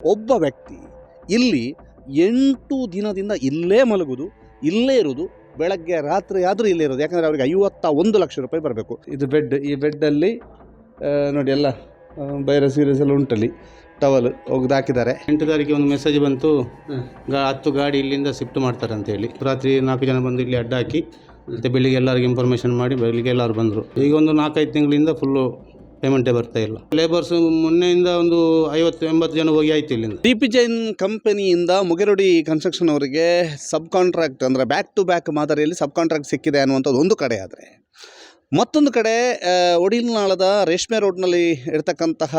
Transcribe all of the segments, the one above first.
ಒಬ್ಬ ವ್ಯಕ್ತಿ ಇಲ್ಲಿ ಎಂಟು ದಿನದಿಂದ ಇಲ್ಲೇ ಮಲಗುದು ಇಲ್ಲೇ ಇರುವುದು ಬೆಳಗ್ಗೆ ರಾತ್ರಿ ಆದರೂ ಇಲ್ಲೇ ಇರೋದು. ಯಾಕಂದರೆ ಅವರಿಗೆ ಐವತ್ತ ಒಂದು ಲಕ್ಷ ರೂಪಾಯಿ ಬರಬೇಕು. ಇದು ಬೆಡ್ ಈ ಬೆಡ್ಡಲ್ಲಿ ನೋಡಿ ಎಲ್ಲ ಬೈರ ಸೀರಿಯಸ್ ಎಲ್ಲ ಉಂಟಲ್ಲಿ. ಟವಲ್ ಒಗ್ದು ಹಾಕಿದ್ದಾರೆ. ಎಂಟು ತಾರೀಕಿಗೆ ಒಂದು ಮೆಸೇಜ್ ಬಂತು. ಗಾ ಹತ್ತು ಗಾಡಿ ಇಲ್ಲಿಂದ ಶಿಫ್ಟ್ ಮಾಡ್ತಾರೆ ಅಂತ ಹೇಳಿ. ರಾತ್ರಿ ನಾಲ್ಕು ಜನ ಬಂದು ಇಲ್ಲಿ ಅಡ್ಡ ಹಾಕಿ ಮತ್ತು ಬೆಳಿಗ್ಗೆ ಎಲ್ಲರಿಗೆ ಇನ್ಫಾರ್ಮೇಷನ್ ಮಾಡಿ ಬೆಳಿಗ್ಗೆ ಎಲ್ಲರೂ ಬಂದರು. ಈಗ ಒಂದು ನಾಲ್ಕೈದು ತಿಂಗಳಿಂದ ಫುಲ್ಲು ಪೇಮೆಂಟೇ ಬರ್ತಾ ಇಲ್ಲ. ಲೇಬರ್ಸ್ ಮೊನ್ನೆಯಿಂದ ಒಂದು ಐವತ್ತು, ಎಂಬತ್ತು ಜನ ಹೋಗಿ ಆಯ್ತು ಇಲ್ಲಿಂದ. ಟಿ ಪಿ ಜೈನ್ ಕಂಪನಿಯಿಂದ ಮುಗೆರೊಡಿ ಕನ್ಸ್ಟ್ರಕ್ಷನ್ ಅವರಿಗೆ ಸಬ್ ಕಾಂಟ್ರಾಕ್ಟ್ ಅಂದರೆ ಬ್ಯಾಕ್ ಟು ಬ್ಯಾಕ್ ಮಾದರಿಯಲ್ಲಿ ಸಬ್ ಕಾಂಟ್ರಾಕ್ಟ್ ಸಿಕ್ಕಿದೆ ಅನ್ನುವಂಥದ್ದು ಒಂದು ಕಡೆ ಆದರೆ. ಮತ್ತೊಂದು ಕಡೆ ಒಡಿಲ್ನಾಳದ ರೇಷ್ಮೆ ರೋಡ್ನಲ್ಲಿ ಇರ್ತಕ್ಕಂತಹ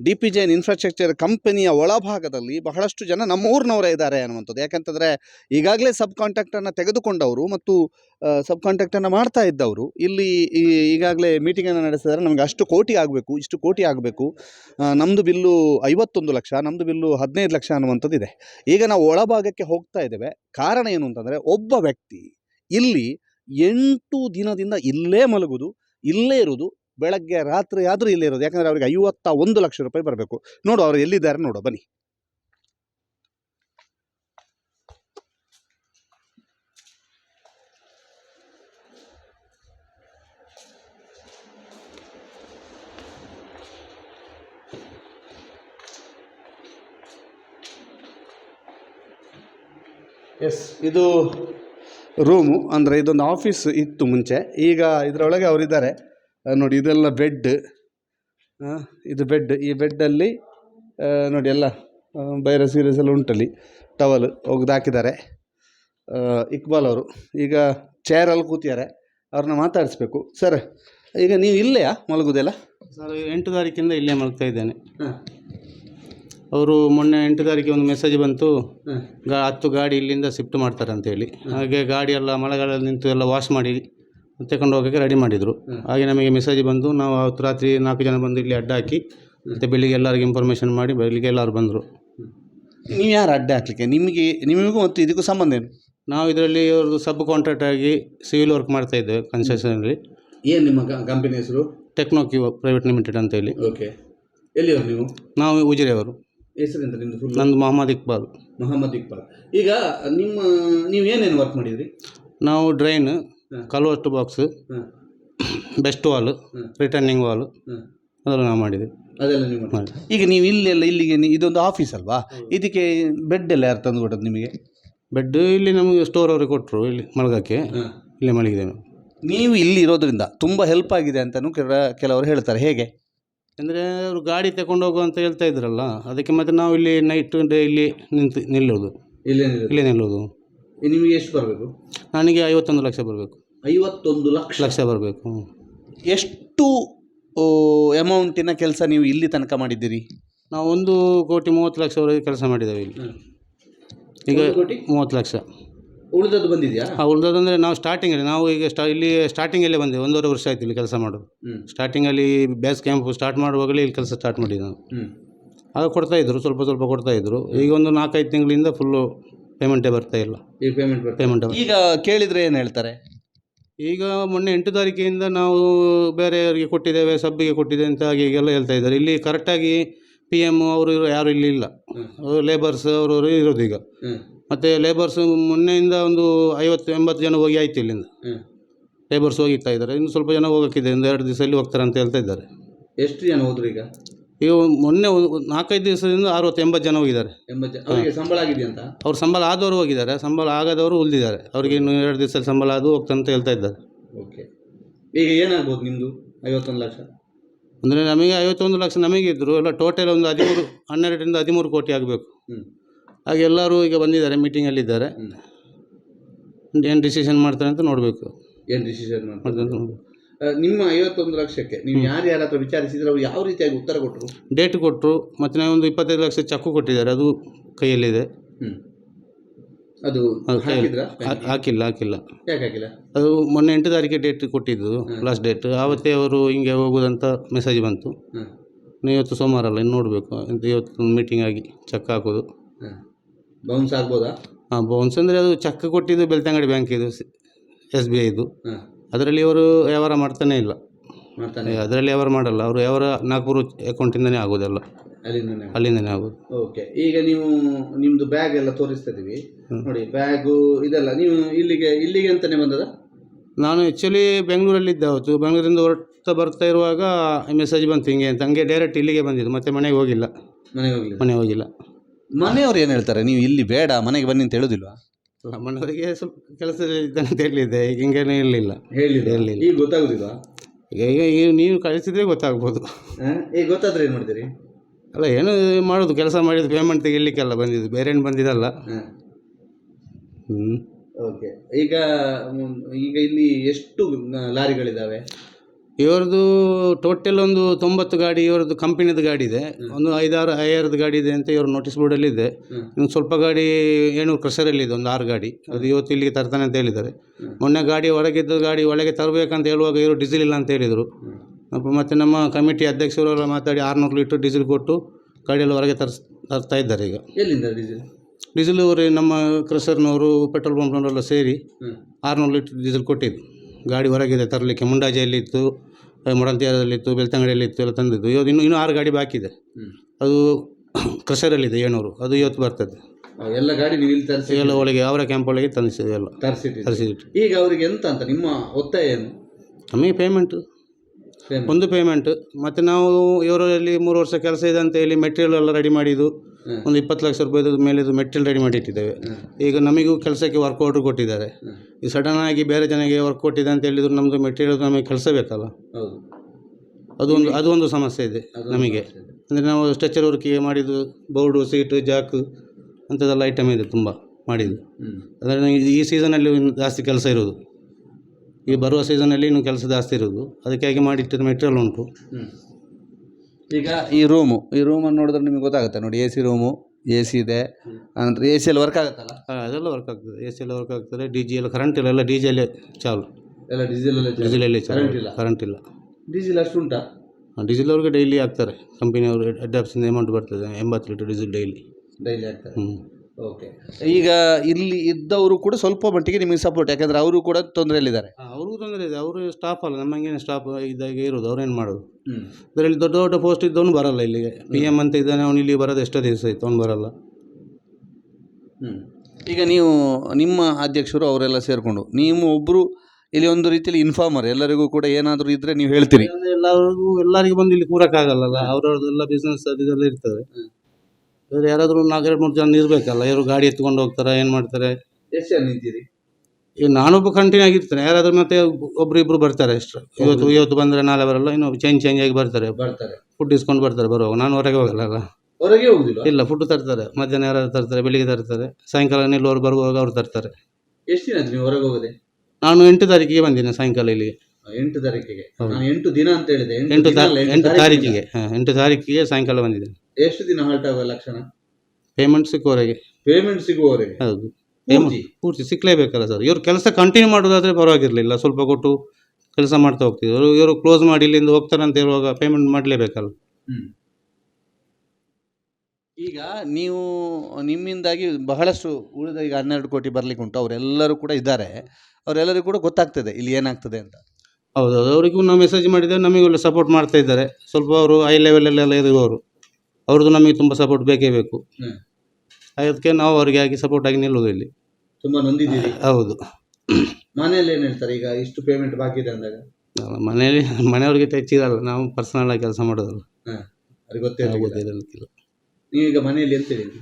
ಡಿ ಪಿ ಜೈನ್ ಇನ್ಫ್ರಾಸ್ಟ್ರಕ್ಚರ್ ಕಂಪನಿಯ ಒಳಭಾಗದಲ್ಲಿ ಬಹಳಷ್ಟು ಜನ ನಮ್ಮ ಊರಿನವರೇ ಇದ್ದಾರೆ ಅನ್ನುವಂಥದ್ದು. ಯಾಕಂತಂದರೆ ಈಗಾಗಲೇ ಸಬ್ ಕಾಂಟ್ರಾಕ್ಟನ್ನು ತೆಗೆದುಕೊಂಡವರು ಮತ್ತು ಸಬ್ ಕಾಂಟ್ರಾಕ್ಟನ್ನು ಮಾಡ್ತಾ ಇದ್ದವರು. ಇಲ್ಲಿ ಈಗಾಗಲೇ ಮೀಟಿಂಗನ್ನು ನಡೆಸಿದರೆ ನಮಗೆ ಅಷ್ಟು ಕೋಟಿ ಆಗಬೇಕು, ಇಷ್ಟು ಕೋಟಿ ಆಗಬೇಕು. ನಮ್ಮದು ಬಿಲ್ಲು ಐವತ್ತೊಂದು ಲಕ್ಷ ನಮ್ಮದು ಬಿಲ್ಲು ಹದಿನೈದು ಲಕ್ಷ ಅನ್ನುವಂಥದ್ದು ಇದೆ. ಈಗ ನಾವು ಒಳಭಾಗಕ್ಕೆ ಹೋಗ್ತಾ ಇದ್ದೇವೆ. ಕಾರಣ ಏನು ಅಂತಂದರೆ ಒಬ್ಬ ವ್ಯಕ್ತಿ ಇಲ್ಲಿ ಎಂಟು ದಿನದಿಂದ ಇಲ್ಲೇ ಮಲಗುದು, ಇಲ್ಲೇ ಇರುವುದು ಬೆಳಗ್ಗೆ ರಾತ್ರಿ ಆದರೂ ಇಲ್ಲಿರೋದು ಯಾಕಂದರೆ ಅವರಿಗೆ ಐವತ್ತ ಒಂದು ಲಕ್ಷ ರೂಪಾಯಿ ಬರಬೇಕು. ನೋಡು ಅವರು ಎಲ್ಲಿದ್ದಾರೆ ನೋಡು, ಬನ್ನಿ. ಎಸ್ ಇದು ರೂಮು ಅಂದರೆ ಇದೊಂದು ಆಫೀಸ್ ಇತ್ತು ಮುಂಚೆ. ಈಗ ಇದರೊಳಗೆ ಅವರಿದ್ದಾರೆ. ನೋಡಿ ಇದೆಲ್ಲ ಬೆಡ್ ಇದು ಬೆಡ್ ಈ ಬೆಡ್ಡಲ್ಲಿ ನೋಡಿ ಎಲ್ಲ ಬೈರಸ್ ಬೈರ ಸೀರಿಯಸ್ ಎಲ್ಲ ಉಂಟಲ್ಲಿ. ಟವಲ್ ಒಗ್ದು ಹಾಕಿದ್ದಾರೆ. ಇಕ್ಬಾಲ್ ಅವರು. ಈಗ ಚೇರಲ್ಲಿ ಕೂತಿದ್ದಾರೆ. ಅವ್ರನ್ನ ಮಾತಾಡಿಸ್ಬೇಕು. ಸರ್ ಈಗ ನೀವು ಇಲ್ಲೆಯಾ ಮಲಗುದೆಲ್ಲ? ಸರ್ ಎಂಟು ತಾರೀಕಿಂದ ಇಲ್ಲೇ ಮಲಗ್ತಾ ಇದ್ದೇನೆ. ಅವರು ಮೊನ್ನೆ ಎಂಟು ತಾರೀಕಿಗೆ ಒಂದು ಮೆಸೇಜ್ ಬಂತು. ಗಾ ಹತ್ತು ಗಾಡಿ ಇಲ್ಲಿಂದ ಶಿಫ್ಟ್ ಮಾಡ್ತಾರೆ ಅಂತೇಳಿ ಹಾಗೆ ಗಾಡಿ ಎಲ್ಲ ಮಳೆಗಾಲದಲ್ಲಿ ನಿಂತು ಎಲ್ಲ ವಾಶ್ ಮಾಡಿ ತಗೊಂಡು ಹೋಗೋಕ್ಕೆ ರೆಡಿ ಮಾಡಿದರು ಹಾಗೆ ನಮಗೆ ಮೆಸೇಜ್ ಬಂದು ನಾವು ಅವತ್ತು ರಾತ್ರಿ ನಾಲ್ಕು ಜನ ಬಂದು ಇಲ್ಲಿ ಅಡ್ಡ ಹಾಕಿ ಮತ್ತು ಬೆಳಿಗ್ಗೆ ಎಲ್ಲರಿಗೂ ಇನ್ಫಾರ್ಮೇಷನ್ ಮಾಡಿ ಬೆಳಿಗ್ಗೆ ಎಲ್ಲರೂ ಬಂದರು. ನೀವು ಯಾರು ಅಡ್ಡ ಹಾಕಲಿಕ್ಕೆ? ನಿಮಗೆ ನಿಮಗೂ ಮತ್ತು ಇದಕ್ಕೂ ಸಂಬಂಧ ಏನು? ನಾವು ಇದರಲ್ಲಿ ಅವ್ರದ್ದು ಸಬ್ ಕಾಂಟ್ರಾಕ್ಟ್ ಆಗಿ ಸಿವಿಲ್ ವರ್ಕ್ ಮಾಡ್ತಾ ಇದ್ದೇವೆ ಕನ್ಸ್ಟ್ರಕ್ಷನಲ್ಲಿ ಏನು ನಿಮ್ಮ ಕಂಪನಿ ಹೆಸರು? ಟೆಕ್ನೋಕ್ಯೂ ಪ್ರೈವೇಟ್ ಲಿಮಿಟೆಡ್ ಅಂತ ಹೇಳಿ. ಓಕೆ. ಎಲ್ಲಿಯವರು ನೀವು? ನಾವು ಉಜಿರೆಯವರು. ಹೆಸರಿಂದ ನಿಮ್ಮದು ಫುಲ್ ನಂದು ಮೊಹಮ್ಮದ್ ಇಕ್ಬಾಲ್. ಮೊಹಮ್ಮದ್ ಇಕ್ಬಾಲ್. ಈಗ ನಿಮ್ಮ ನೀವು ಏನೇನು ವರ್ಕ್ ಮಾಡಿದ್ರಿ? ನಾವು drain. Culvert box best wall returning wall ಅದೆಲ್ಲ ನಾವು ಮಾಡಿದೆ ಅದೆಲ್ಲ ನೀವು ಮಾಡಿ ಈಗ ನೀವು ಇಲ್ಲೆಲ್ಲ ಇಲ್ಲಿಗೆ ನೀ- ಇದೊಂದು ಆಫೀಸ್ ಅಲ್ವಾ? ಇದಕ್ಕೆ ಬೆಡ್ ಎಲ್ಲ ಯಾರು ತಂದು ಕೊಟ್ಟದ್ದು ನಿಮಗೆ? ಬೆಡ್ ಇಲ್ಲಿ ನಮಗೆ ಸ್ಟೋರ್ ಅವರಿಗೆ ಕೊಟ್ಟರು ಇಲ್ಲಿ ಮಲಗಕ್ಕೆ. ಇಲ್ಲೇ ಮಲಗಿದ್ದೇವೆ. ನೀವು ಇಲ್ಲಿ ಇರೋದ್ರಿಂದ ತುಂಬ ಹೆಲ್ಪ್ ಆಗಿದೆ ಅಂತಲೂ ಕೆಲ ಕೆಲವರು ಹೇಳ್ತಾರೆ. ಹೇಗೆ? ಅಂದರೆ ಅವರು ಗಾಡಿ ತಗೊಂಡು ಹೋಗು ಅಂತ ಹೇಳ್ತಾ ಇದ್ರಲ್ಲ ಅದಕ್ಕೆ ಮತ್ತೆ ನಾವು ಇಲ್ಲಿ ನೈಟ್ ಡೇ ಇಲ್ಲಿ ನಿಂತು ನಿಲ್ಲೋದು ಇಲ್ಲೇ ಇಲ್ಲೇ ನಿಲ್ಲೋದು ನಿಮಗೆ ಎಷ್ಟು ಬರಬೇಕು? ನನಗೆ ಐವತ್ತೊಂದು ಲಕ್ಷ ಬರಬೇಕು. ಐವತ್ತೊಂದು ಲಕ್ಷ. ಲಕ್ಷ ಬರಬೇಕು. ಎಷ್ಟು ಅಮೌಂಟಿನ ಕೆಲಸ ನೀವು ಇಲ್ಲಿ ತನಕ ಮಾಡಿದ್ದೀರಿ? ನಾವು ಒಂದು ಕೋಟಿ ಮೂವತ್ತು ಲಕ್ಷವರೆಗೆ ಕೆಲಸ ಮಾಡಿದ್ದೇವೆ ಇಲ್ಲಿ. ಈಗ ಒಂದು ಕೋಟಿ? ಮೂವತ್ತು ಲಕ್ಷ. ಉಳಿದದ್ದು ಬಂದಿದೆಯಾ? ಆ ಅಂದರೆ ನಾವು ಸ್ಟಾರ್ಟಿಂಗಲ್ಲಿ ನಾವು ಈಗ ಸ್ಟಾ ಇಲ್ಲಿ ಸ್ಟಾರ್ಟಿಂಗಲ್ಲೇ ಬಂದೆ ಒಂದೂವರೆ ವರ್ಷ ಆಯ್ತು ಇಲ್ಲಿ ಕೆಲಸ ಮಾಡೋದು. ಹ್ಞೂ ಸ್ಟಾರ್ಟಿಂಗಲ್ಲಿ ಬೇಸ್ ಕ್ಯಾಂಪ್ ಸ್ಟಾರ್ಟ್ ಮಾಡುವಾಗಲೇ ಇಲ್ಲಿ ಕೆಲಸ ಸ್ಟಾರ್ಟ್ ಮಾಡಿದ್ದು ನಾವು. ಹ್ಞೂ ಆಗ ಕೊಡ್ತಾ ಇದ್ರು ಸ್ವಲ್ಪ ಸ್ವಲ್ಪ ಕೊಡ್ತಾ ಇದ್ರು. ಈಗ ಒಂದು ನಾಲ್ಕೈದು ತಿಂಗಳಿಂದ ಫುಲ್ಲು ಪೇಮೆಂಟೇ ಬರ್ತಾ ಇಲ್ಲ. ಈ ಪೇಮೆಂಟ್ ಪೇಮೆಂಟ್ ಈಗ ಕೇಳಿದರೆ ಏನು ಹೇಳ್ತಾರೆ? ಈಗ ಮೊನ್ನೆ ಎಂಟು ತಾರೀಕಿಂದ ನಾವು ಬೇರೆಯವರಿಗೆ ಕೊಟ್ಟಿದ್ದೇವೆ ಸಬ್ಬಿಗೆ ಕೊಟ್ಟಿದ್ದೇವೆ ಅಂತ ಹಾಗೆ ಈಗೆಲ್ಲ ಹೇಳ್ತಾ ಇದ್ದಾರೆ. ಇಲ್ಲಿ ಕರೆಕ್ಟಾಗಿ ಪಿ ಎಂ ಅವರು ಇವರು ಯಾರು ಇಲ್ಲಿ ಇಲ್ಲ. ಲೇಬರ್ಸ್ ಅವರು ಇರೋದು ಈಗ. ಮತ್ತೆ ಲೇಬರ್ಸ್ ಮೊನ್ನೆಯಿಂದ ಒಂದು ಐವತ್ತು ಎಂಬತ್ತು ಜನ ಹೋಗಿ ಆಯ್ತು ಇಲ್ಲಿಂದ. ಲೇಬರ್ಸ್ ಹೋಗಿತ್ತಾ ಇದ್ದಾರೆ. ಇನ್ನು ಸ್ವಲ್ಪ ಜನ ಹೋಗಕ್ಕಿದೆ. ಒಂದು ಎರಡು ದಿವಸದಲ್ಲಿ ಹೋಗ್ತಾರೆ ಅಂತ ಹೇಳ್ತಾ ಇದ್ದಾರೆ. ಎಷ್ಟು ಜನ ಹೋದ್ರು ಈಗ? ಈಗ ಮೊನ್ನೆ ಒಂದು ನಾಲ್ಕೈದು ದಿವಸದಿಂದ ಅರವತ್ತು ಎಂಬತ್ತು ಜನ ಹೋಗಿದ್ದಾರೆ. ಎಂಬತ್ತು ಜನ. ಅವರಿಗೆ ಸಂಬಳ ಆಗಿದೆಯಂತ ಅವ್ರು ಸಂಬಳ ಆದವರು ಹೋಗಿದ್ದಾರೆ. ಸಂಬಳ ಆಗದವರು ಉಳಿದಿದ್ದಾರೆ. ಅವ್ರಿಗೆ ಇನ್ನು ಎರಡು ದಿವಸದಲ್ಲಿ ಸಂಬಳ ಅದು ಹೋಗ್ತಂತ ಅಂತ ಹೇಳ್ತಾ ಇದ್ದಾರೆ. ಓಕೆ. ಈಗ ಏನಾಗ್ಬೋದು ನಿಮ್ಮದು ಐವತ್ತೊಂದು ಲಕ್ಷ? ಅಂದರೆ ನಮಗೆ ಐವತ್ತೊಂದು ಲಕ್ಷ ನಮಗೆ ಇದ್ದರು ಎಲ್ಲ ಟೋಟಲ್ ಒಂದು ಹದಿಮೂರು ಹನ್ನೆರಡರಿಂದ ಹದಿಮೂರು ಕೋಟಿ ಆಗಬೇಕು. ಹಾಗೆ ಎಲ್ಲರೂ ಈಗ ಬಂದಿದ್ದಾರೆ ಮೀಟಿಂಗಲ್ಲಿದ್ದಾರೆ ಏನು ಡಿಸಿಷನ್ ಮಾಡ್ತಾರೆ ಅಂತ ನೋಡಬೇಕು. ಏನು ಡಿಸಿಷನ್ ಮಾಡ್ತಾರೆ ಮಾಡ್ತಾರೆ ಅಂತ ನೋಡ್ಬೇಕು. ನಿಮ್ಮ ಐವತ್ತೊಂದು ಲಕ್ಷಕ್ಕೆ ನೀವು ಯಾರು ಯಾರ ಹತ್ರ ವಿಚಾರಿಸಿದ್ರೆ ಅವ್ರು ಯಾವ ರೀತಿಯಾಗಿ ಉತ್ತರ ಕೊಟ್ಟರು ಡೇಟ್ ಕೊಟ್ಟರು ಮತ್ತು ನಾವು ಒಂದು ಇಪ್ಪತ್ತೈದು ಲಕ್ಷ ಚಕ್ಕು ಕೊಟ್ಟಿದ್ದಾರೆ ಅದು ಕೈಯಲ್ಲಿದೆ. ಅದು ಅದು ಹಾಕಿದ್ರಾ? ಹಾ- ಹಾಕಿಲ್ಲ ಹಾಕಿಲ್ಲ. ಯಾಕೆ ಹಾಕಿಲ್ಲ? ಅದು ಮೊನ್ನೆ ಎಂಟು ತಾರೀಕಿಗೆ ಡೇಟ್ ಕೊಟ್ಟಿದ್ದು ಲಾಸ್ಟ್ ಡೇಟ್ ಆವತ್ತೇ ಅವರು ಹಿಂಗೆ ಹೋಗೋದಂತ ಮೆಸೇಜ್ ಬಂತು. ನೀವು ಇವತ್ತು ಸೋಮವಾರ ಅಲ್ಲ ಇನ್ನು ನೋಡಬೇಕು. ಅಂತ ಇವತ್ತು ಒಂದು ಮೀಟಿಂಗ್ ಆಗಿ ಚೆಕ್ ಹಾಕೋದು. ಬೌನ್ಸ್ ಆಗ್ಬೋದಾ? ಹಾಂ ಬೌನ್ಸ್ ಅಂದರೆ ಅದು ಚೆಕ್ ಕೊಟ್ಟಿದ್ದು ಬೆಳ್ತಂಗಡಿ ಬ್ಯಾಂಕ್ ಇದು ಎಸ್ ಬಿ ಐದು ಅದರಲ್ಲಿ ಅವರು ವ್ಯವಹಾರ ಮಾಡ್ತಾನೇ ಇಲ್ಲ. ಮಾಡ್ತಾನೆ ಅದರಲ್ಲಿ ವ್ಯವಹಾರ ಮಾಡಲ್ಲ. ಅವರು ವ್ಯವಹಾರ ನಾಗ್ಪುರ್ ಅಕೌಂಟಿಂದನೇ ಆಗೋದೆಲ್ಲ. ಅಲ್ಲಿಂದನೇ ಅಲ್ಲಿಂದನೇ ಆಗೋದು. ಓಕೆ. ಈಗ ನೀವು ನಿಮ್ಮದು ಬ್ಯಾಗ್ ಎಲ್ಲ ತೋರಿಸ್ತಾ ಇದೀವಿ. ನೋಡಿ ಬ್ಯಾಗು ಇದೆಲ್ಲ ನೀವು ಇಲ್ಲಿಗೆ ಇಲ್ಲಿಗೆ ಅಂತಲೇ ಬಂದದ? ನಾನು ಆ್ಯಕ್ಚುಲಿ ಬೆಂಗಳೂರಲ್ಲಿದ್ದೆ ಅವತ್ತು. ಬೆಂಗಳೂರಿಂದ ಹೊರಡ್ತಾ ಬರ್ತಾ ಇರುವಾಗ ಮೆಸೇಜ್ ಬಂತು ಹಿಂಗೆ ಅಂತ. ಹಂಗೆ ಡೈರೆಕ್ಟ್ ಇಲ್ಲಿಗೆ ಬಂದಿದ್ದು. ಮತ್ತೆ ಮನೆಗೆ ಹೋಗಿಲ್ಲ. ಮನೆಗೆ ಹೋಗಿಲ್ಲ ಮನೆ ಹೋಗಿಲ್ಲ. ಮನೆಯವ್ರು ಏನು ಹೇಳ್ತಾರೆ? ನೀವು ಇಲ್ಲಿ ಬೇಡ ಮನೆಗೆ ಬನ್ನಿ ಅಂತ ಹೇಳುದಿಲ್ವಾ? ಮನೆಯವರಿಗೆ ಸ್ವಲ್ಪ ಕೆಲಸ ಇದ್ದಂತ ಹೇಳಿದ್ದೆ ಈಗ ಹಿಂಗೇನೂ ಇರಲಿಲ್ಲ ಹೇಳಿಲ್ಲ. ಈಗ ಗೊತ್ತಾಗುದಿಲ್ಲ ಈಗ ಈಗ ಈಗ ನೀವು ಕಳಿಸಿದ್ರೆ ಗೊತ್ತಾಗ್ಬೋದು? ಈಗ ಗೊತ್ತಾದ್ರೆ ಏನು ಮಾಡ್ತೀರಿ? ಅಲ್ಲ ಏನು ಮಾಡೋದು ಕೆಲಸ ಮಾಡಿದ್ದು ಪೇಮೆಂಟ್ ತೆಗಿಲಿಕ್ಕೆಲ್ಲ ಬಂದಿದ್ದು ಬೇರೆ ಏನು ಬಂದಿದ್ದಲ್ಲ. ಹ್ಞೂ ಓಕೆ ಈಗ ಈಗ ಇಲ್ಲಿ ಎಷ್ಟು ಲಾರಿಗಳಿದ್ದಾವೆ ಇವ್ರದ್ದು ಟೋಟಲ್ ಒಂದು ತೊಂಬತ್ತು ಗಾಡಿ ಇವ್ರದ್ದು ಕಂಪನಿದು ಗಾಡಿ ಇದೆ ಒಂದು ಐದಾರು ಐಆರ್ದು ಗಾಡಿ ಇದೆ ಅಂತ ಇವರು ನೋಟಿಸ್ ಬೋರ್ಡಲ್ಲಿ ಇದೆ. ಇನ್ನು ಸ್ವಲ್ಪ ಗಾಡಿ ಏನು ಕ್ರಷರಲ್ಲಿ ಇದೆ ಒಂದು ಆರು ಗಾಡಿ. ಅದು ಇವತ್ತು ಇಲ್ಲಿಗೆ ತರ್ತಾನೆ ಅಂತ ಹೇಳಿದ್ದಾರೆ. ಮೊನ್ನೆ ಗಾಡಿ ಹೊರಗಿದ್ದ ಗಾಡಿ ಒಳಗೆ ತರಬೇಕಂತ ಹೇಳುವಾಗ ಇವರು ಡೀಸೆಲ್ ಇಲ್ಲ ಅಂತ ಹೇಳಿದರು. ಮತ್ತು ನಮ್ಮ ಕಮಿಟಿ ಅಧ್ಯಕ್ಷರೆಲ್ಲ ಮಾತಾಡಿ ಆರುನೂರು ಲೀಟ್ರ್ ಡೀಸೆಲ್ ಕೊಟ್ಟು ಗಾಡಿಯಲ್ಲಿ ಹೊರಗೆ ತರಿಸ್ ತರ್ತಾ ಇದ್ದಾರೆ ಈಗ. ಎಲ್ಲಿಂದ ಡೀಸೆಲ್ ಡೀಸೆಲ್ ಅವರು ನಮ್ಮ ಕ್ರಷರ್ನವರು ಪೆಟ್ರೋಲ್ ಪಂಪ್ನವರೆಲ್ಲ ಸೇರಿ. ಆರುನೂರು ಲೀಟ್ರ್ ಡೀಸೆಲ್ ಕೊಟ್ಟಿದ್ದು. ಗಾಡಿ ಹೊರಗಿದೆ ತರಲಿಕ್ಕೆ ಮುಂಡಾಜೆಯಲ್ಲಿತ್ತು ಮುಡಂತಿಯಾರದಲ್ಲಿತ್ತು ಬೆಳ್ತಂಗಡಿಯಲ್ಲಿತ್ತು ಎಲ್ಲ ತಂದಿದ್ದು. ಇವತ್ತು ಇನ್ನೂ ಇನ್ನೂ ಆರು ಗಾಡಿ ಬಾಕಿ ಇದೆ. ಹ್ಮ್. ಅದು ಕ್ರಷರಲ್ಲಿದೆ ಏಳ್ನೂರು. ಅದು ಇವತ್ತು ಬರ್ತದೆ. ಎಲ್ಲ ಗಾಡಿ ನೀವು ಇಲ್ಲಿ ತರಿಸಿ ಎಲ್ಲ ಒಳಗೆ ಅವರ ಕ್ಯಾಂಪ್ ಒಳಗೆ ತಂದಿಸಿದೆ ಎಲ್ಲ. ತರಿಸಿ ತರಿಸಿಟ್ಟು ಈಗ ಅವರಿಗೆ ಎಂತ ಅಂತ ನಿಮ್ಮ ಒತ್ತಾಯ ಏನು? ನಮಗೆ ಪೇಮೆಂಟು ಒಂದು ಪೇಮೆಂಟ್ ಮತ್ತು ನಾವು ಇವರಲ್ಲಿ ಮೂರು ವರ್ಷ ಕೆಲಸ ಇದೆ ಅಂತ ಹೇಳಿ ಮೆಟೀರಿಯಲ್ ಎಲ್ಲ ರೆಡಿ ಮಾಡಿದ್ದು. ಒಂದು ಇಪ್ಪತ್ತು ಲಕ್ಷ ರೂಪಾಯಿದು ಮೇಲೆದು ಮೆಟೀರಿಯಲ್ ರೆಡಿ ಮಾಡಿ ಇಟ್ಟಿದ್ದೇವೆ ಈಗ ನಮಗೂ ಕೆಲಸಕ್ಕೆ ವರ್ಕ್ ಆರ್ಡ್ರ್ ಕೊಟ್ಟಿದ್ದಾರೆ. ಈ ಸಡನ್ ಆಗಿ ಬೇರೆ ಜನಗೆ ವರ್ಕ್ ಕೊಟ್ಟಿದೆ ಅಂತ ಹೇಳಿದ್ರು ನಮ್ಮದು ಮೆಟೀರಿಯಲ್ ನಮಗೆ ಕೆಲಸ ಬೇಕಲ್ಲ. ಅದೊಂದು ಅದು ಒಂದು ಅದು ಒಂದು ಸಮಸ್ಯೆ ಇದೆ ನಮಗೆ. ಅಂದರೆ ನಾವು ಸ್ಟ್ರೆಚರ್ ವರ್ಕಿಗೆ ಮಾಡಿದ್ದು ಬೋರ್ಡು ಸೀಟು ಜಾಕು ಅಂಥದ್ದೆಲ್ಲ ಐಟಮ್ ಇದೆ ತುಂಬ ಮಾಡಿದ್ದು. ಅದರಲ್ಲಿ ಅಂದರೆ ಈ ಸೀಸನಲ್ಲಿ ಇನ್ನು ಜಾಸ್ತಿ ಕೆಲಸ ಇರೋದು. ಈ ಬರುವ ಸೀಸನಲ್ಲಿ ಇನ್ನು ಕೆಲಸ ಜಾಸ್ತಿ ಇರೋದು. ಅದಕ್ಕಾಗಿ ಮಾಡಿಟ್ಟಿದ್ದು ಮೆಟೀರಿಯಲ್ ಉಂಟು. ಈಗ ಈ ರೂಮು ಈ ರೂಮನ್ನು ನೋಡಿದ್ರೆ ನಿಮಗೆ ಗೊತ್ತಾಗುತ್ತೆ. ನೋಡಿ A C room A C ಇದೆ. ಅಂದರೆ ಎ ಸಿಯಲ್ಲಿ ವರ್ಕ್ ಆಗುತ್ತಲ್ಲ? ಹಾಂ ಅದೆಲ್ಲ ವರ್ಕ್ ಆಗ್ತದೆ. ಎ ಸಿ ಎಲ್ಲ ವರ್ಕ್ ಆಗ್ತದೆ. ಡಿ ಜಿ ಎಲ್ಲ ಕರೆಂಟ್ ಇಲ್ಲ ಎಲ್ಲ ಡಿ ಜಿ ಅಲ್ಲೇ ಚಾಲು. ಎಲ್ಲ ಡೀಸೆಲ್ ಎಲ್ಲ ಡೀಸೆಲಲ್ಲಿ ಚಾಲು. ಕರೆಂಟ್ ಇಲ್ಲ. ಕರೆಂಟ್ ಇಲ್ಲ. ಡೀಸೆಲ್ ಅಷ್ಟು ಉಂಟಾ? ಡೀಸೆಲ್ ಅವ್ರಿಗೆ ಡೈಲಿ ಹಾಕ್ತಾರೆ. ಕಂಪನಿಯವರು ಅಡ್ಯಾಪ್ಸಿಂದ ಅಮೌಂಟ್ ಬರ್ತದೆ ಎಂಬತ್ತು ಲೀಟರ್ ಡೀಸೆಲ್ ಡೈಲಿ ಡೈಲಿ ಆಗ್ತದೆ ಹ್ಞೂ ಓಕೆ ಈಗ ಇಲ್ಲಿ ಇದ್ದವರು ಕೂಡ ಸ್ವಲ್ಪ ಮಟ್ಟಿಗೆ ನಿಮಗೆ ಸಪೋರ್ಟ್ ಯಾಕಂದ್ರೆ ಅವರು ಕೂಡ ತೊಂದರೆಯಲ್ಲಿದ್ದಾರೆ. ಅವ್ರಿಗೂ ತೊಂದರೆ ಇದೆ. ಅವರು ಸ್ಟಾಫ್ ಅಲ್ಲ ನಮ್ಮಂಗೇನೆ ಸ್ಟಾಫ್ ಇದ್ದಾಗ ಇರೋದು ಅವ್ರೇನು ಮಾಡೋದು? ಅದರಲ್ಲಿ ದೊಡ್ಡ ದೊಡ್ಡ ಪೋಸ್ಟ್ ಇದ್ದವನು ಬರಲ್ಲ ಇಲ್ಲಿಗೆ. ಪಿ ಎಂ ಅಂತ ಇದ್ದಾನೆ ಅವನು ಇಲ್ಲಿ ಬರೋದು ಎಷ್ಟೋ ದಿವಸ ಆಯ್ತು ಅವ್ನು ಬರಲ್ಲ. ಹ್ಞೂ ಈಗ ನೀವು ನಿಮ್ಮ ಅಧ್ಯಕ್ಷರು ಅವರೆಲ್ಲ ಸೇರಿಕೊಂಡು ನೀವು ಒಬ್ಬರು ಇಲ್ಲಿ ಒಂದು ರೀತಿಯಲ್ಲಿ ಇನ್ಫಾರ್ಮರ್ ಎಲ್ಲರಿಗೂ ಕೂಡ ಏನಾದರೂ ಇದ್ದರೆ ನೀವು ಹೇಳ್ತೀರಿ? ಎಲ್ಲರಿಗೂ ಎಲ್ಲರಿಗೂ ಬಂದು ಇಲ್ಲಿ ಕೂರಕ್ಕಾಗಲ್ಲಲ್ಲ? ಅವ್ರವ್ರದ್ದೆಲ್ಲ ಬಿಸ್ನೆಸ್ ಅದು ಇದೆಲ್ಲ ಇರ್ತದೆ. ಇವ್ರು ಯಾರಾದರೂ ನಾಲ್ಕು ಎರಡು ಮೂರು ಜನ ಇರಬೇಕಲ್ಲ ಇವರು ಗಾಡಿ ಎತ್ಕೊಂಡು ಹೋಗ್ತಾರೆ ಏನು ಮಾಡ್ತಾರೆ? ಎಷ್ಟು ಜನ ನಿಂತೀರಿ? ಈಗ ನಾನೊಬ್ಬ ಕಂಟಿನ್ಯೂ ಆಗಿರ್ತಾನೆ ಯಾರಾದರೂ ಮತ್ತೆ ಒಬ್ರು ಇಬ್ರು ಬರ್ತಾರೆ ಅಷ್ಟು. ಇವತ್ತು ಇವತ್ತು ಬಂದರೆ ನಾಳೆ ಬರಲ್ಲ ಇನ್ನು ಚೇಂಜ್ ಚೇಂಜ್ ಆಗಿ ಬರ್ತಾರೆ. ಬರ್ತಾರೆ. ಫುಡ್ ಇಸ್ಕೊಂಡು ಬರ್ತಾರೆ ಬರುವಾಗ ನಾನು ಹೊರಗೆ ಹೋಗಲ್ಲ ಅಲ್ಲ ಹೊರಗೆ ಹೋಗುದಿಲ್ಲ ಇಲ್ಲ ಫುಡ್ ತರ್ತಾರೆ ಮಧ್ಯಾಹ್ನ ಯಾರು ತರ್ತಾರೆ ಬೆಳಿಗ್ಗೆ ತರ್ತಾರೆ ಸಾಯಂಕಾಲ ನಿಲ್ಲುವವರು ಬರುವಾಗ ಅವ್ರು ತರ್ತಾರೆ. ಎಷ್ಟು ದಿನ ನೀವು ಹೊರಗೆ ಹೋಗದೆ? ನಾನು ಎಂಟು ತಾರೀಕಿಗೆ ಬಂದಿನಿ ಸಾಯಂಕಾಲ ಇಲ್ಲಿ ಎಂಟು ತಾರೀಕಿಗೆ. ಎಂಟು ದಿನ ಅಂತ ಹೇಳಿದೆ ಎಂಟು. ತಾರೀಕಿಗೆ ಹಾಂ ಎಂಟು ತಾರೀಕಿಗೆ ಸಾಯಂಕಾಲ ಬಂದಿದ್ದೇನೆ. ಎಷ್ಟು ದಿನ ಹಾಲ್ಟ್ ಆಗುವ ಲಕ್ಷಣ? ಪೇಮೆಂಟ್ ಸಿಕ್ಕುವವರೆಗೆ. ಪೇಮೆಂಟ್ ಸಿಗುವವರೆಗೆ? ಹೌದು. ಪೂರ್ತಿ? ಸಿಕ್ಕಲೇಬೇಕಲ್ಲ ಸರ್ ಇವರು ಕೆಲಸ ಕಂಟಿನ್ಯೂ ಮಾಡೋದಾದ್ರೆ ಪರವಾಗಿರಲಿಲ್ಲ. ಸ್ವಲ್ಪ ಕೊಟ್ಟು ಕೆಲಸ ಮಾಡ್ತಾ ಹೋಗ್ತಿದ್ರು. ಇವರು ಇವರು ಕ್ಲೋಸ್ ಮಾಡಿ ಇಲ್ಲಿಂದ ಹೋಗ್ತಾರೆ ಅಂತ ಹೇಳುವಾಗ ಪೇಮೆಂಟ್ ಮಾಡಲೇಬೇಕಲ್ಲ. ಹ್ಮ್. ಈಗ ನೀವು ನಿಮ್ಮಿಂದಾಗಿ ಬಹಳಷ್ಟು ಉಳಿದ ಈಗ ಹನ್ನೆರಡು ಕೋಟಿ ಬರ್ಲಿಕ್ಕೆ ಉಂಟು. ಅವರೆಲ್ಲರೂ ಕೂಡ ಇದ್ದಾರೆ. ಅವರೆಲ್ಲರಿಗೂ ಕೂಡ ಗೊತ್ತಾಗ್ತದೆ ಇಲ್ಲಿ ಏನಾಗ್ತದೆ ಅಂತ. ಹೌದು ಹೌದು ಅವರಿಗೂ ನಾವು ಮೆಸೇಜ್ ಮಾಡಿದ್ದೇವೆ. ನಮಗೆ ಒಳ್ಳೆ ಸಪೋರ್ಟ್ ಮಾಡ್ತಾ ಇದ್ದಾರೆ. ಸ್ವಲ್ಪ ಅವರು ಹೈ ಲೆವೆಲಲ್ಲೆಲ್ಲ ಇರುವವರು. ಅವ್ರದ್ದು ನಮಗೆ ತುಂಬ ಸಪೋರ್ಟ್ ಬೇಕೇ ಬೇಕು. ಅದಕ್ಕೆ ನಾವು ಅವರಿಗೆ ಆಗಿ ಸಪೋರ್ಟ್ ಆಗಿ ನಿಲ್ಲೋದು ಇಲ್ಲಿ. ತುಂಬಾ ನೊಂದಿದ್ದೀರಿ. ಹೌದು. ಮನೆಯಲ್ಲಿ ಏನು ಹೇಳ್ತಾರೆ? ಈಗ ಇಷ್ಟು ಪೇಮೆಂಟ್ ಬಾಕಿ ಇದೆ ಅಂದಾಗ? ಮನೆಯಲ್ಲಿ ಮನೆಯವ್ರಿಗೆ ಹೆಚ್ಚಿರಲ್ಲ. ನಾವು ಪರ್ಸನಲ್ ಆಗಿ ಕೆಲಸ ಮಾಡೋದಲ್ಲ. ಅವ್ರಿಗೆ ಗೊತ್ತೇ ಇರ್ಲಿಕ್ಕಿಲ್ಲ. ಗೊತ್ತಿರಲಿಕ್ಕಿಲ್ಲ ನೀವೀಗ ಮನೆಯಲ್ಲಿ ಎಂತ ಹೇಳಿದ್ರಿ?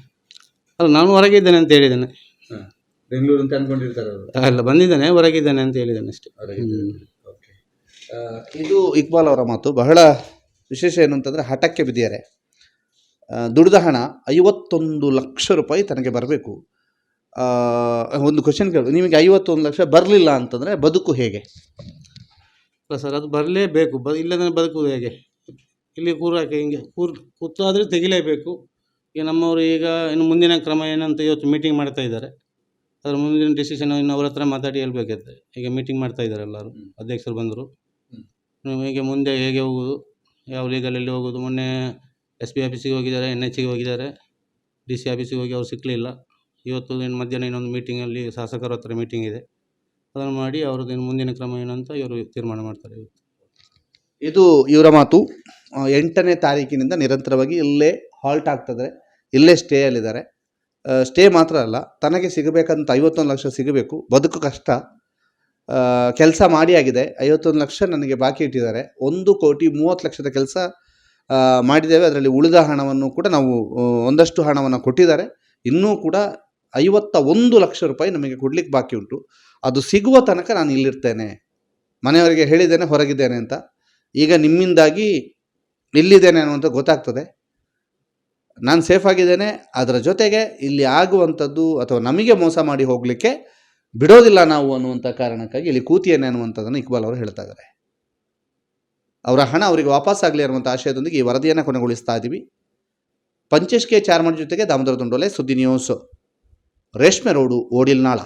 ಅಲ್ಲ ನಾನು ಹೊರಗಿದ್ದೇನೆ ಅಂತ ಹೇಳಿದ್ದೇನೆ. ಹಾಂ ಬೆಂಗಳೂರು ಅಂತ ಅನ್ಕೊಂಡಿರ್ತಾರೆ ಅವರು? ಅಲ್ಲ ಬಂದಿದ್ದೇನೆ ಹೊರಗಿದ್ದೇನೆ ಅಂತ ಹೇಳಿದ್ದೇನೆ ಅಷ್ಟೇ. ಹ್ಮ್. ಓಕೆ ಇದು ಇಕ್ಬಾಲ್ ಅವರ ಮಾತು. ಬಹಳ ವಿಶೇಷ ಏನು ಅಂತಂದರೆ ಹಠಕ್ಕೆ ಬಿದ್ದಿದ್ದಾರೆ. ದುಡಿದ ಹಣ ಐವತ್ತೊಂದು ಲಕ್ಷ ರೂಪಾಯಿ ತನಗೆ ಬರಬೇಕು. ಒಂದು ಕ್ವಶನ್ ಕೇಳಿ. ನಿಮಗೆ ಐವತ್ತೊಂದು ಲಕ್ಷ ಬರಲಿಲ್ಲ ಅಂತಂದರೆ ಬದುಕು ಹೇಗೆ? ಅಲ್ಲ ಸರ್ ಅದು ಬರಲೇಬೇಕು. ಬ ಇಲ್ಲದೇ ಬದುಕು ಹೇಗೆ? ಇಲ್ಲಿ ಕೂರಾಕೆ ಹಿಂಗೆ ಕೂರ್ ಕೂತಾದರೆ ತೆಗಿಲೇಬೇಕು. ಈಗ ನಮ್ಮವರು ಈಗ ಇನ್ನು ಮುಂದಿನ ಕ್ರಮ ಏನಂತ ಇವತ್ತು ಮೀಟಿಂಗ್ ಮಾಡ್ತಾ ಇದ್ದಾರೆ. ಅದ್ರ ಮುಂದಿನ ಡಿಸಿಷನ್ ಇನ್ನು ಅವ್ರ ಹತ್ರ ಮಾತಾಡಿ ಹೇಳ್ಬೇಕಿದೆ ಈಗ ಮೀಟಿಂಗ್ ಮಾಡ್ತಾ ಇದ್ದಾರೆ ಎಲ್ಲರೂ. ಅಧ್ಯಕ್ಷರು ಬಂದರು. ಹೀಗೆ ಹೇಗೆ ಮುಂದೆ ಹೇಗೆ ಹೋಗೋದು ಯಾವ ಲೀಗಲಲ್ಲಿ ಹೋಗೋದು ಮೊನ್ನೆ ಎಸ್ ಪಿ ಆಫೀಸಿಗೆ ಹೋಗಿದ್ದಾರೆ, ಎನ್ ಎಚ್ಗೆ ಹೋಗಿದ್ದಾರೆ, ಡಿ ಸಿ ಆಫೀಸಿಗೆ ಹೋಗಿ ಅವ್ರು ಸಿಕ್ಕಲಿಲ್ಲ ಇವತ್ತು ಇನ್ನು ಮಧ್ಯಾಹ್ನ ಇನ್ನೊಂದು ಮೀಟಿಂಗಲ್ಲಿ ಶಾಸಕರ ಹತ್ರ ಮೀಟಿಂಗ್ ಇದೆ. ಅದನ್ನು ಮಾಡಿ ಅವ್ರದ್ದು ಮುಂದಿನ ಕ್ರಮ ಏನಂತ ಇವರು ತೀರ್ಮಾನ ಮಾಡ್ತಾರೆ ಇದು ಇವರ ಮಾತು. ಎಂಟನೇ ತಾರೀಕಿನಿಂದ ನಿರಂತರವಾಗಿ ಇಲ್ಲೇ ಹಾಲ್ಟ್ ಆಗ್ತದೆ. ಇಲ್ಲೇ ಸ್ಟೇ ಅಲ್ಲಿದ್ದಾರೆ. ಸ್ಟೇ ಮಾತ್ರ ಅಲ್ಲ, ತನಗೆ ಸಿಗಬೇಕಂತ ಐವತ್ತೊಂದು ಲಕ್ಷ ಸಿಗಬೇಕು. ಬದುಕು ಕಷ್ಟ. ಕೆಲಸ ಮಾಡಿ ಆಗಿದೆ. ಐವತ್ತೊಂದು ಲಕ್ಷ ನನಗೆ ಬಾಕಿ ಇಟ್ಟಿದ್ದಾರೆ. ಒಂದು ಕೋಟಿ ಮೂವತ್ತು ಲಕ್ಷದ ಕೆಲಸ ಮಾಡಿದ್ದೇವೆ. ಅದರಲ್ಲಿ ಉಳಿದ ಹಣವನ್ನು ಕೂಡ ನಾವು ಒಂದಷ್ಟು ಹಣವನ್ನು ಕೊಟ್ಟಿದ್ದಾರೆ. ಇನ್ನೂ ಕೂಡ ಐವತ್ತ ಒಂದು ಲಕ್ಷ ರೂಪಾಯಿ ನಮಗೆ ಕೊಡ್ಲಿಕ್ಕೆ ಬಾಕಿ ಉಂಟು. ಅದು ಸಿಗುವ ತನಕ ನಾನು ಇಲ್ಲಿರ್ತೇನೆ. ಮನೆಯವರಿಗೆ ಹೇಳಿದ್ದೇನೆ, ಹೊರಗಿದ್ದೇನೆ ಅಂತ. ಈಗ ನಿಮ್ಮಿಂದಾಗಿ ಇಲ್ಲಿದ್ದೇನೆ ಅನ್ನುವಂಥ ಗೊತ್ತಾಗ್ತದೆ. ನಾನು ಸೇಫ್ ಆಗಿದ್ದೇನೆ. ಅದರ ಜೊತೆಗೆ ಇಲ್ಲಿ ಆಗುವಂಥದ್ದು ಅಥವಾ ನಮಗೆ ಮೋಸ ಮಾಡಿ ಹೋಗಲಿಕ್ಕೆ ಬಿಡೋದಿಲ್ಲ ನಾವು ಅನ್ನುವಂಥ ಕಾರಣಕ್ಕಾಗಿ ಇಲ್ಲಿ ಕೂತಿಯೇನೆ ಅನ್ನುವಂಥದ್ದನ್ನು ಇಕ್ಬಾಲ್ ಅವರು ಹೇಳ್ತಾ ಇದ್ದಾರೆ. ಅವರ ಹಣ ಅವರಿಗೆ ವಾಪಸ್ ಆಗಲಿ ಅನ್ನುವಂಥ ಆಶಯದೊಂದಿಗೆ ಈ ವರದಿಯನ್ನು ಕೊನೆಗೊಳಿಸ್ತಾ ಇದ್ದೀವಿ. ಪಂಚೇಶ್ ಕೆ ಜೊತೆಗೆ ದಾಮೋದರ ದುಂಡೋಲೆ ಸುದ್ದಿ ನ್ಯೂಸ್. ರೇಷ್ಮೆ ರೋಡು ಓಡಿಲ್ನಾಳ.